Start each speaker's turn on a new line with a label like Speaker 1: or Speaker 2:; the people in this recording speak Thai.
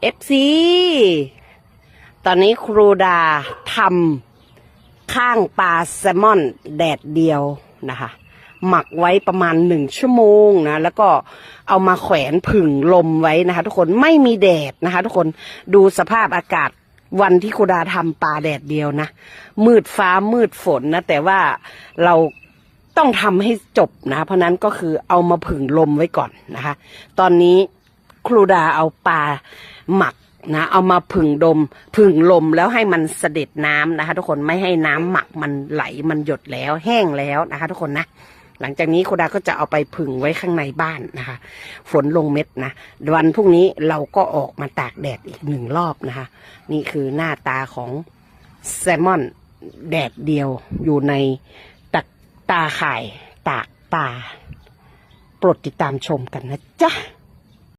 Speaker 1: เอฟซีตอนนี้ครูดาทำข้างปลาแซลมอนแดดเดียวนะคะ หมักไว้ประมาณหนึ่งชั่วโมงนะ แล้วก็เอามาแขวนผึ่งลมไว้นะคะ ทุกคนไม่มีแดดนะคะ ทุกคนดูสภาพอากาศวันที่ครูดาทำปลาแดดเดียวนะ มืดฟ้ามืดฝนนะ แต่ว่าเราต้องทำให้จบนะ เพราะนั้นก็คือเอามาผึ่งลมไว้ก่อนนะคะ ตอนนี้ ครูดาเอาปลาหมักนะเอามาผึ่งดมผึ่งลมแล้วให้มันเสด็จน้ำนะคะ ทุกคนไม่ให้น้ำหมักมันไหลมันหยดแล้วแห้งแล้วนะคะ ทุกคนนะ หลังจากนี้ครูดาก็จะเอาไปผึ่งไว้ข้างในบ้านนะคะ ฝนลงเม็ดนะวันพรุ่งนี้เราก็ออกมาตากแดดอีกหนึ่งรอบนะคะ นี่คือหน้าตาของแซลมอนแดดเดียวอยู่ในตักตาข่ายตากปลาโปรดติดตามชมกันนะจ๊ะ